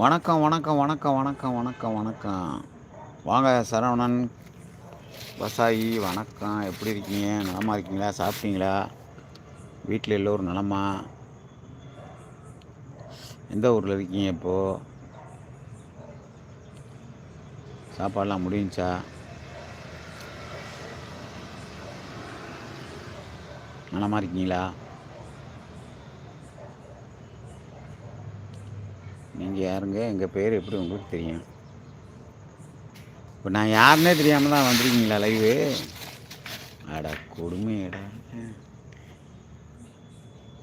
வணக்கம் வணக்கம் வணக்கம் வணக்கம் வணக்கம் வணக்கம். வாங்க சரவணன் விவசாயி வணக்கம். எப்படி இருக்கீங்க? நலமாக இருக்கீங்களா? சாப்பிட்டீங்களா? வீட்டில் எல்லோரும் நலமா? எந்த ஊரில் இருக்கீங்க இப்போது சாப்பாடெலாம் முடிஞ்சுச்சா? நலமாக இருக்கீங்களா? நீங்கள் யாருங்க? எங்கள் பேர் எப்படி உங்களுக்கு தெரியும்? இப்போ நான் யாருன்னே தெரியாமல் தான் வந்திருக்கீங்களா லைவு அடா கொடுமையடா.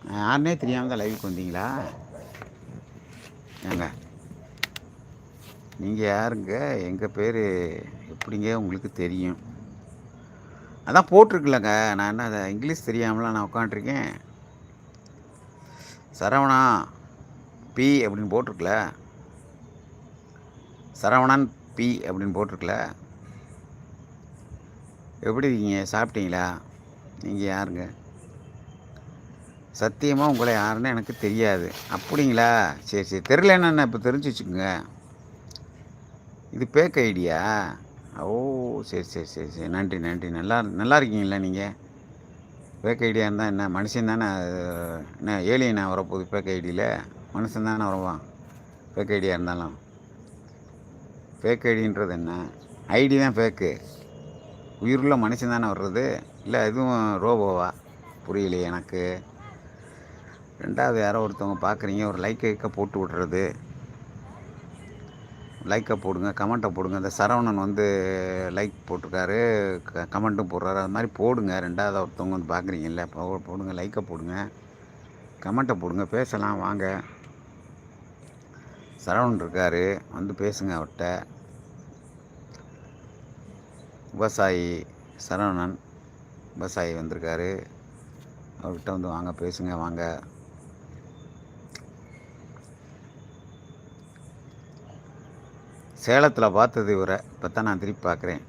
நான் யாருன்னே தெரியாமல் தான் லைவுக்கு வந்தீங்களா? ஏங்க நீங்கள் யாருங்க? எங்கள் பேர் எப்படிங்க உங்களுக்கு தெரியும்? அதான் போட்டிருக்குல்லங்க. நான் என்ன இங்கிலீஷ் தெரியாமலாம் நான் உட்காண்ட்ருக்கேன் சரவணா. பி அப்படின்னு போட்டிருக்கல? சரவணன் பி அப்படின்னு போட்டிருக்கல? எப்படி இருக்கீங்க? சாப்பிட்டீங்களா? நீங்கள் யாருங்க? சத்தியமாக உங்களை யாருன்னு எனக்கு தெரியாது. அப்படிங்களா? சரி சரி. தெரிலன்னு என்ன இப்போ தெரிஞ்சு வச்சுக்கோங்க. இது பேக் ஐடியா ஓ சரி சரி சரி சரி. நன்றி நன்றி. நல்லா நல்லா இருக்கீங்களா நீங்கள் பேக் ஐடியா இருந்தால் என்ன? மனுஷன் தானே என்ன ஏலியனா வரப்போகுது பேக் ஐடியில் மனுஷன் தானே வருவான் ஃபேக் ஐடியாக இருந்தாலும். ஃபேக் ஐடின்றது என்ன? ஐடி தான் ஃபேக்கு உயிருள்ள மனுஷன் தானே வர்றது? இல்லை எதுவும் ரோபோவா? புரியலையே எனக்கு. ரெண்டாவது யாரோ ஒருத்தவங்க பார்க்குறீங்க ஒரு லைக் லைக்கை போட்டு விட்றது. லைக்கை போடுங்க கமெண்ட்டை போடுங்க. இந்த சரவணன் வந்து லைக் போட்டிருக்காரு க கமெண்ட்டும் போடுறாரு. அது மாதிரி போடுங்க. ரெண்டாவது ஒருத்தவங்க வந்து பார்க்குறீங்கல்ல போ- போடுங்க லைக்கை போடுங்க. கமெண்ட்டை போடுங்க பேசலாம் வாங்க. சரவணன் இருக்கார். வந்து பேசுங்க அவர்கிட்ட விவசாயி சரவணன் விவசாயி வந்திருக்காரு. அவர்கிட்ட வந்து வாங்க பேசுங்க வாங்க. சேலத்தில் பார்த்தது இவரை. இப்போ தான் நான் திருப்பி பார்க்குறேன்.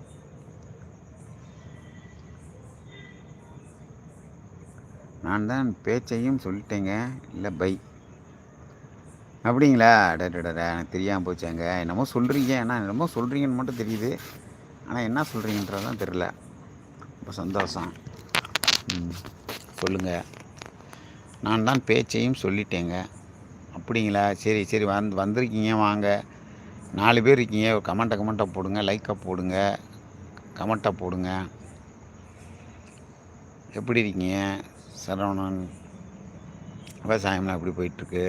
நான் தான் பேச்சையும் சொல்லிட்டேங்க. இல்லை பை. அப்படிங்களா? அடடடா எனக்கு தெரியாமல் போச்சாங்க. என்னமோ சொல்கிறீங்க ஆனால் என்னமோ சொல்கிறீங்கன்னு மட்டும் தெரியுது. ஆனால் என்ன சொல்கிறீங்கன்றதான் தெரில ரொம்ப சந்தோஷம். ம் சொல்லுங்கள் நான் தான் பேச்சையும் சொல்லிட்டேங்க. அப்படிங்களா? சரி சரி வந்து வந்திருக்கீங்க வாங்க. நாலு பேர் இருக்கீங்க. ஒரு கமெண்ட்டை கமெண்ட்டை போடுங்க லைக்கை போடுங்க. கமெண்ட்டை போடுங்க. எப்படி இருக்கீங்க? சரவணன் விவசாயம்லாம் எப்படி போயிட்டுருக்கு?